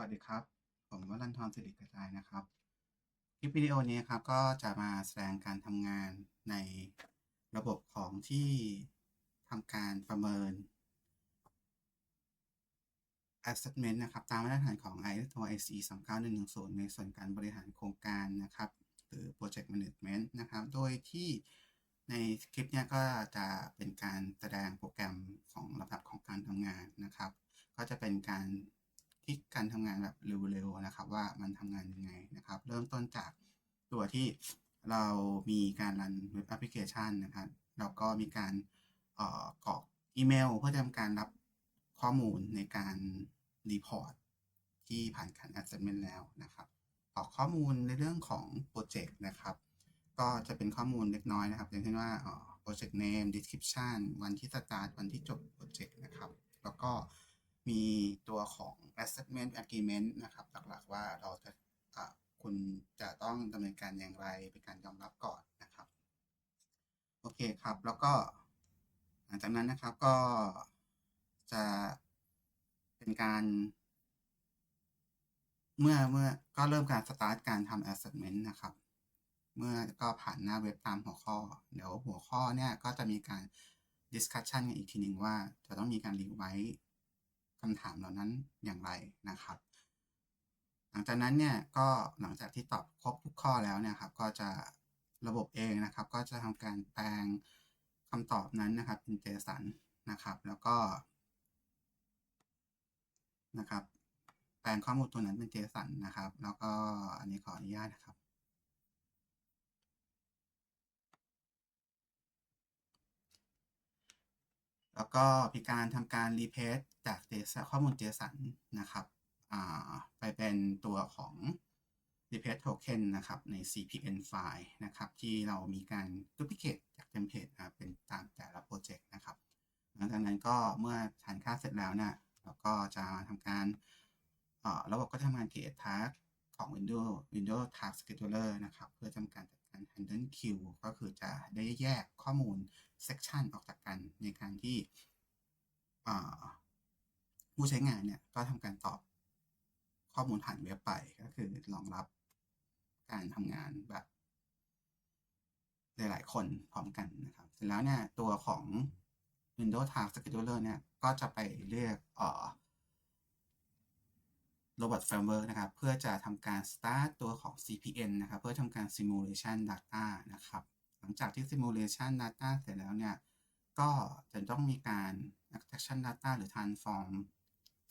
วัสดีครับ ผมวรันทรสิริกระจายนะครับ คลิปวิดีโอนี้ครับก็จะมาแสดงการทำงานในระบบของที่ทำการประเมิน assessment นะครับ ตามมาตรฐานของ ISO IC 29110 ในส่วนการบริหารโครงการนะครับ หรือ Project Management นะครับ โดยที่ในคลิปเนี้ยก็จะเป็นการแสดงโปรแกรมของลำดับของการทำงานนะครับ ก็จะเป็นการ ที่การทำงานแบบเร็วๆนะครับ ว่ามันทำงานยังไงนะครับ เริ่มต้นจากตัวที่เรามีการรันเว็บแอปพลิเคชันนะครับแล้วก็มีการเอ่อกรอกอีเมล เพื่อทำการรับข้อมูลในการรีพอร์ตที่ผ่านการ assessment แล้วนะครับกรอกข้อมูลในเรื่องของโปรเจกต์นะครับ ก็จะเป็นข้อมูลเล็กน้อยนะครับ อย่างเช่นว่าเอ่อ project name description วันที่ start วันที่จบโปรเจกต์นะครับ แล้วก็ มีตัวของ assessment agreement นะครับ หลักๆว่าเราจะคุณจะต้องดำเนินการอย่างไรเป็นการยอมรับก่อนนะครับ โอเคครับ แล้วก็หลังจากนั้นนะครับก็จะเป็นการเมื่อเมื่อก็เริ่มการ start การทำ assessment นะครับ เมื่อก็ผ่านหน้าเว็บตามหัวข้อ เดี๋ยวหัวข้อเนี่ยก็จะมีการ discussion กันอีกทีหนึ่งว่าจะต้องมีการรีไว้ คำถามเหล่านั้นอย่างไรนะครับ หลังจากนั้นเนี่ยก็หลังจากที่ตอบครบทุกข้อแล้วเนี่ยครับก็จะระบบเองนะครับ ก็จะทำการแปลงคำตอบนั้นนะครับเป็น JSON นะครับ แล้วก็นะครับแปลงข้อมูลตัวนั้นเป็น JSON นะครับ แล้วก็อันนี้ขออนุญาตนะครับ แล้วก็มีการทำการรีเพสจาก JSON ข้อมูล JSON นะครับไปเป็นตัวของ replace token นะครับ ใน CPN ไฟล์นะครับ ที่เรามีการ duplicate จากเทมเพลตนะเป็นตามแต่ละโปรเจกต์นะครับ หลังจากนั้นก็เมื่อทานค่าเสร็จแล้วนี่ยเราก็จะทำการเระบบก็จะทำการ create task ของ Windows Windows Task Scheduler นะครับ เพื่อทำการจัด การ handle queue ก็คือจะได้แยกข้อมูล section ออกจากกันในการที่ผู้ใช้งานเนี่ยก็ทำการตอบข้อมูลผ่านเว็บไปก็คือรองรับการทำงานแบบหลายๆคนพร้อมกันนะครับ เสร็จแล้วเนี่ยตัวของ Windows Task Scheduler เนี่ยก็จะไปเรียกเอ่อ Robot Framework นะครับ เพื่อจะทำการ start ตัวของ CPN นะครับ เพื่อทำการ simulation data นะครับ หลังจากที่ simulation data เสร็จแล้วเนี่ย ก็จะต้องมีการ extraction data หรือ transform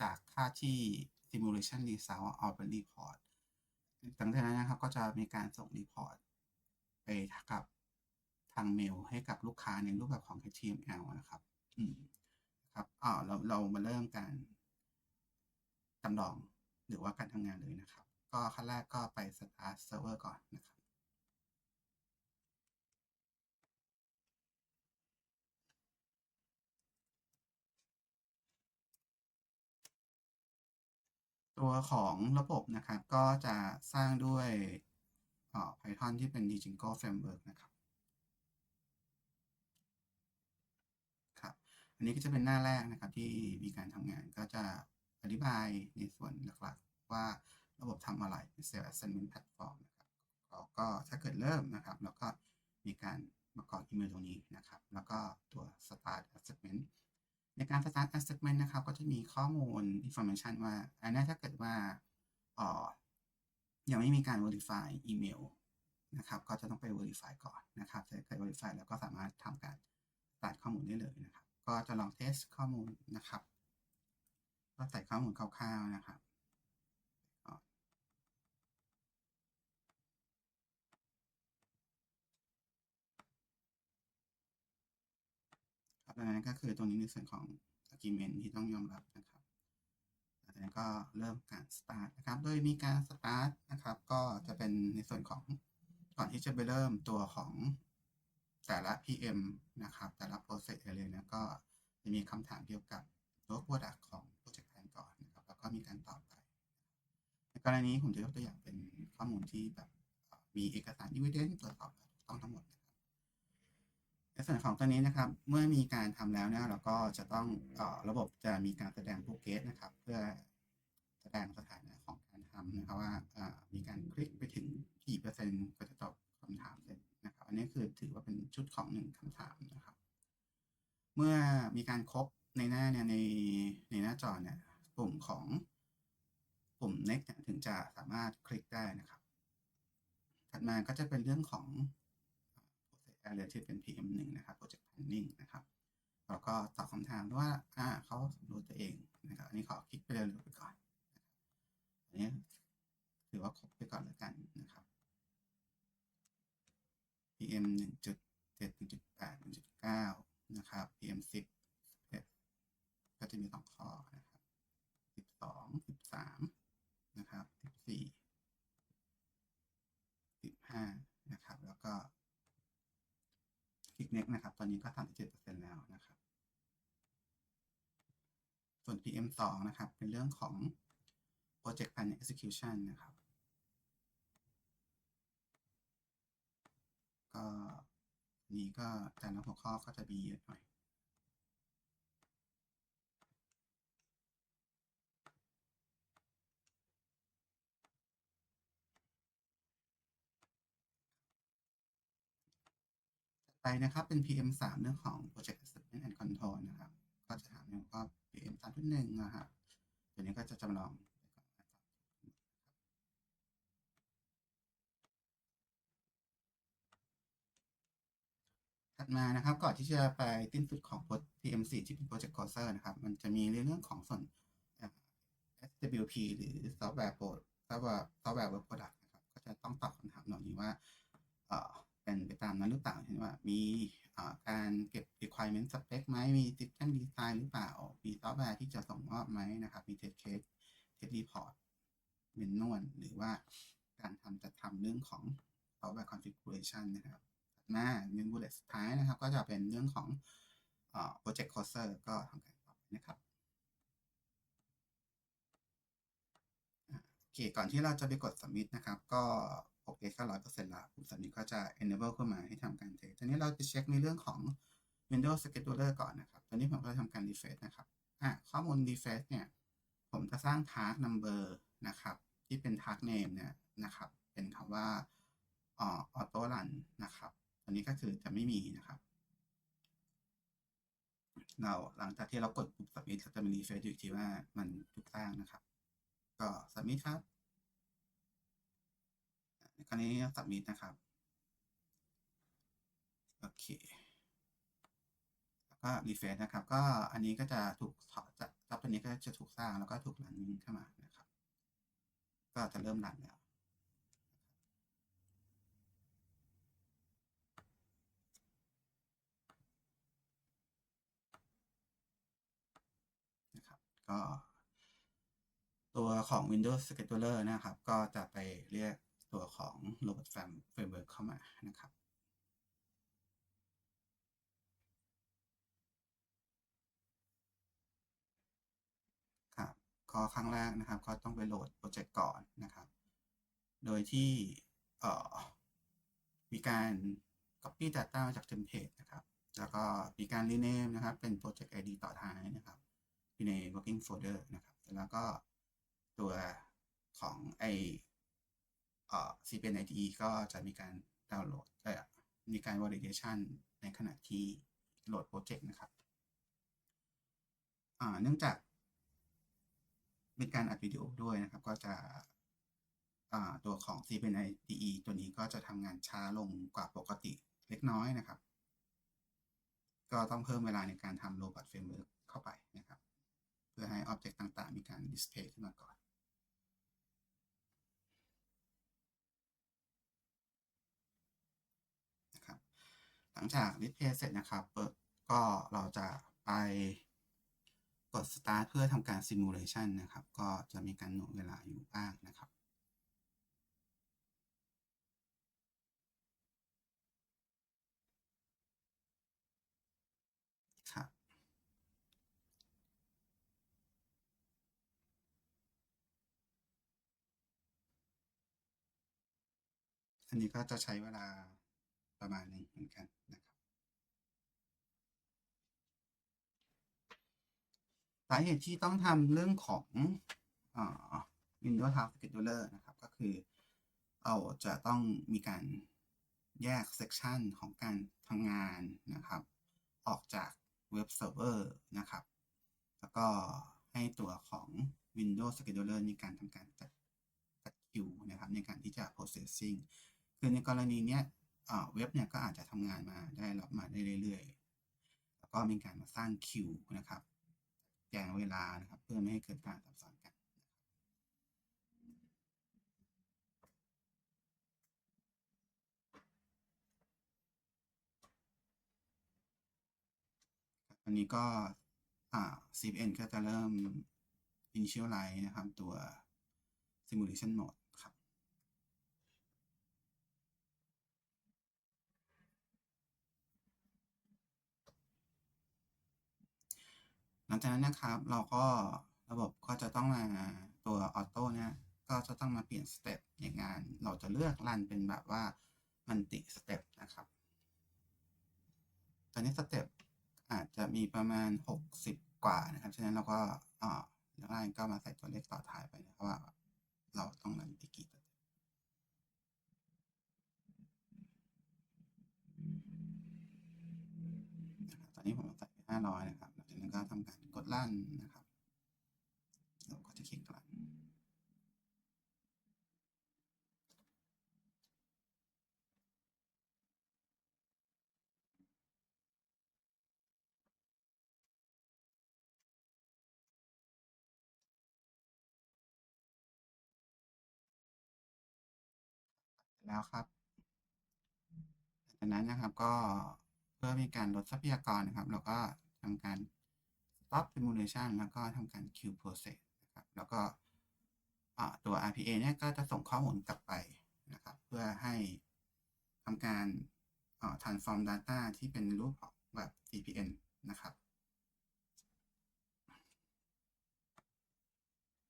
จากค่าที่ simulation result เอาเป็น report หลังจากนั้นนะครับ ก็จะมีการส่ง report ไปกับทางเมลให้กับลูกค้าในรูปแบบของ HTML นะครับ อืม ครับอ่าเราเรามาเริ่มการจำลอง หรือว่าการทำงานเลยนะครับ ก็ขั้นแรกก็ไป start server ก่อนนะครับ ตัวของระบบนะครับก็จะสร้างด้วยออ Python ที่เป็น Django Framework นะครับครับ อันนี้ก็จะเป็นหน้าแรกนะครับที่มีการทำงานก็จะ ธิบายในส่วนหลักๆ ว่าระบบทำอะไรเป็น Self Assessment Platform นะครับแล้วก็ถ้าเกิดเริ่มนะครับแล้วก็มีการมากรอกอีเมลตรงนี้นะครับ แล้วก็ตัว Start Assessment ในการ start assessment นะครับ ก็จะมีข้อมูล information ว่า อันนี้ถ้าเกิดว่าออยังไม่มีการ verify อีเมลนะครับ ก็จะต้องไป verify ก่อนนะครับถ้าเกิด verify แล้วก็สามารถทำการ start ข้อมูลได้เลยนะครับ ก็จะลอง test ข้อมูลนะครับ ก็ใส่ข้อมูลคร่าวๆนะครับครับดังนั้นก็คือตรงนี้ในส่วนของ agreement ที่ต้องยอมรับนะครับหลังจากนั้นก็เริ่มการ start นะครับ โดยมีการ start นะครับ ก็จะเป็นในส่วนของก่อนที่จะไปเริ่มตัวของแต่ละ PM นะครับ แต่ละ process area เนี่ยก็จะมีคำถามเกี่ยวกับตัว product ของ็มีการตอบไป ในกรณีผมจะยกตัวอย่างเป็นข้อมูลที่แบบมีเอกสารดีเวเดนตรวจสอบต้องทั้งหมดนะครับในส่วนของตัวนี้นะครับ เมื่อมีการทำแล้วเนี่ยเราก็จะต้องอระบบจะมีการแสดงพวกเกตนะครับ เพื่อแสดงสถานะของการทำนะครับว่ามีการคลิกไปถึงกี่เปอร์เซ็นต์ก็จะตอบคำถามเสร็จนะครับ อันนี้คือถือว่าเป็นชุดของหนึ่งคำถามนะครับ เมื่อมีการครบในหน้าเนี่ยในในหน้าจอเนี่ย ปุ่มของปุ่ม next เนี่ยถึงจะสามารถคลิกได้นะครับ ถัดมาก็จะเป็นเรื่องของ process area ที่เป็น PM 1 นะครับ project planning นะครับแล้วก็ตอบคำถามว่าอ่าเขาสำรวจตัวเองนะครับ อันนี้ขอคลิกไปเร็วๆไปก่อนอันนี้ถือว่าครบไปก่อนแล้วกันนะครับ PM 1.7 1.8 1.9 นะครับ PM 10ก็จะมีสองข้อนะครับ 13นะครับ14 15นะครับ แล้วก็คลิก next นะครับ ตอนนี้ก็ 37%แล้วนะครับ ส่วน PM 2 นะครับ เป็นเรื่องของ project plan execution นะครับ ก็นี้ก็แต่ละหัวข้อก็จะมีเยอะหน่อย ไปนะครับเป็น PM 3เรื่องของ Project Assessment and Control นะครับ ก็จะถามเรื่องก็ PM 3.1นะครับตัวนี้ก็จะจำลองถัดมานะครับก่อนที่จะไปสิ้นสุดของ PM 4 ที่เป็น Project Courser นะครับ มันจะมีเรื่องของส่วน SWP หรือ Software Pro Software Software Work Product นะครับ ก็จะต้องตอบคำถามเหล่านี้ว่า เป็นไปตามนั้นหรือเปล่าเช่นว่ามีการเก็บ requirement spec ไหมมี system design หรือเปล่า มีซอฟต์แวร์ที่จะส่งมอบไหมนะครับ มี test case test report เมนนวลหรือว่าการทำจัดทำเรื่องของ software configuration นะครับถัดมาหนึ่ง bullet สุดท้ายนะครับ ก็จะเป็นเรื่องของอ project courser ก็ทำการตอนะครับโอเคก่อนที่เราจะไปกด submit นะครับ ก็ โอเคก็ร้อยเปอร์เซ็นต์ละปุ่ม submit ก็จะ enable ขึ้นมาให้ทำการเทสทีนี้เราจะเช็คในเรื่องของ Windows Scheduler ก่อนนะครับ ตอนนี้ผมก็ทำการ refresh นะครับ อะข้อมูล refresh เนี่ย ผมจะสร้าง task number นะครับ ที่เป็น task name เนี่ยนะครับ เป็นคำว่าอ่อ auto run นะครับตัวนี้ก็คือจะไม่มีนะครับ เราหลังจากที่เรากดปุ่ม submit เราจะมี refresh อยู่อีกทีว่ามันถูกสร้างนะครับ ก็ submit ครับ คราวนี้สับมิดนะครับ โอเค แล้วก็รีเฟรชนะครับ ก็อันนี้ก็จะถูกจะจับตัวนี้ก็จะถูกสร้างแล้วก็ถูกรันขึ้นมานะครับ ก็จะเริ่มรันแล้วนะครับก็ตัวของ Windows Scheduler นะครับ ก็จะไปเรียก ตัวของ Robot Framework เข้ามานะครับ ครับก็ครั้งแรกนะครับ ก็ต้องไปโหลดโปรเจกต์ก่อนนะครับ โดยที่เอ่อมีการ Copy Data มาจากเทมเพลตนะครับ แล้วก็มีการ Rename นะครับ เป็น Project ID ต่อท้ายนะครับอยู่ใน Working Folder นะครับ แล้วก็ตัวของไอ เอ่อ CPN IDE ก็จะมีการดาวน์โหลดมีการ validation ในขณะที่โหลดโปรเจกต์นะครับอ่าเนื่องจากเป็นการอัดวิดีโอด้วยนะครับ ก็จะอ่าตัวของ CPN IDE ตัวนี้ก็จะทำงานช้าลงกว่าปกติเล็กน้อยนะครับ ก็ต้องเพิ่มเวลาในการทำ Robot Framework เข้าไปนะครับ เพื่อให้ Object ต่างๆ มีการ display ขึ้นมาก่อน นะครับ หลังจาก display เสร็จนะครับเปิดก็เราจะไปกด start เพื่อทำการ simulation นะครับ ก็จะมีการหน่วงเวลาอยู่บ้างนะครับครับอันนี้ก็จะใช้เวลา ประมาณหนึงเหมือนกันนะครับสาเหตุที่ต้องทำเรื่องของอ Windows Task Scheduler นะครับ ก็คือเราจะต้องมีการแยกเซกชันของการทำงานนะครับ ออกจากเว็บเซิร์ฟเวอร์นะครับ แล้วก็ให้ตัวของ Windows Scheduler มีการทำการจัดจัดคิวนะครับ ในการที่จะ processing คือในกรณีเนี้ย เว็บเนี่ยก็อาจจะทำงานมาได้รับมาได้เรื่อยๆ แล้วก็มีการมาสร้างคิวนะครับ แจงเวลานะครับ เพื่อไม่ให้เกิดการซับซ้อนกันอันนี้ก็อ่า CPN ก็จะเริ่ม initialize นะครับ ตัว simulation mode ครับ หลังจากนั้นนะครับเราก็ระบบก็จะต้องมาตัวออโต้เนี่ยก็จะต้องมาเปลี่ยนสเต็ปในงานเราจะเลือกรันเป็นแบบว่ามันติสเต็ปนะครับ ตอนนี้สเต็ปอาจจะมีประมาณ 60 กว่านะครับ ฉะนั้นเราก็อ่าแล้วรันก็มาใส่ตัวเลขต่อท้ายไปนะครับว่า เราต้องรันไปกี่สเต็ปตอนนี้ผมใส่ไป500 นะครับ หลังจากนั้นก็ทำการกดลั่นนะครับ เราก็จะคลิกรันแล้วครับจากนั้นนะครับก็เพื่อมีการลดทรัพยากรนะครับ เราก็ทำการ stop simulation แล้วก็ทำการ queue process นะครับแล้วก็ตัว RPA เนี่ยก็จะส่งข้อมูลกลับไปนะครับเพื่อให้ทำการ transform data ที่เป็นรูปของแบบ CPN นะครับ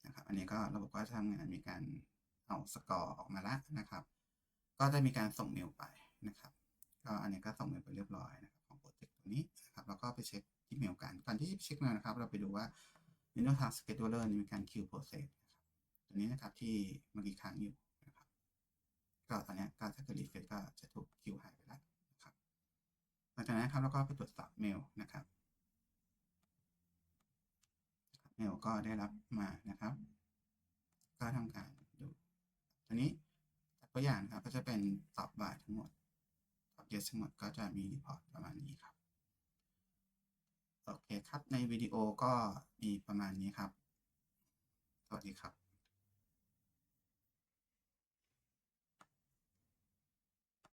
นะครับ อันนี้ก็ระบบก็จะทำงานมีการเอาสกอร์ออกมาแล้วนะครับ ก็จะมีการส่งเมลไปนะครับ ก็อันนี้ก็ส่งเมลไปเรียบร้อยนะครับของโปรเจกต์ตัวนี้นะครับ แล้วก็ไปเช็ค ที่เมลกันก่อนที่จะเช็คเมลนะครับ เราไปดูว่า Windows Task Scheduler นี่มีการ queue process นะครับตัวนี้นะครับที่เมื่อกี้ค้างอยู่นะครับก็ตอนนี้ก็ถ้าเกิดรีเฟรชก็จะถูกคิวหายไปแล้วนะครับหลังจากนั้นครับเราก็ไปตรวจสอบเมลนะครับเมลก็ได้รับมานะครับ ก็ทำการดูตัวนี้ตัวอย่างครับก็จะเป็นตอบบ่ายทั้งหมดตอบ yes ทั้งหมดก็จะมีรีพอร์ตประมาณนี้ครับ โอเคครับ ในวิดีโอก็มีประมาณนี้ครับ สวัสดีครับ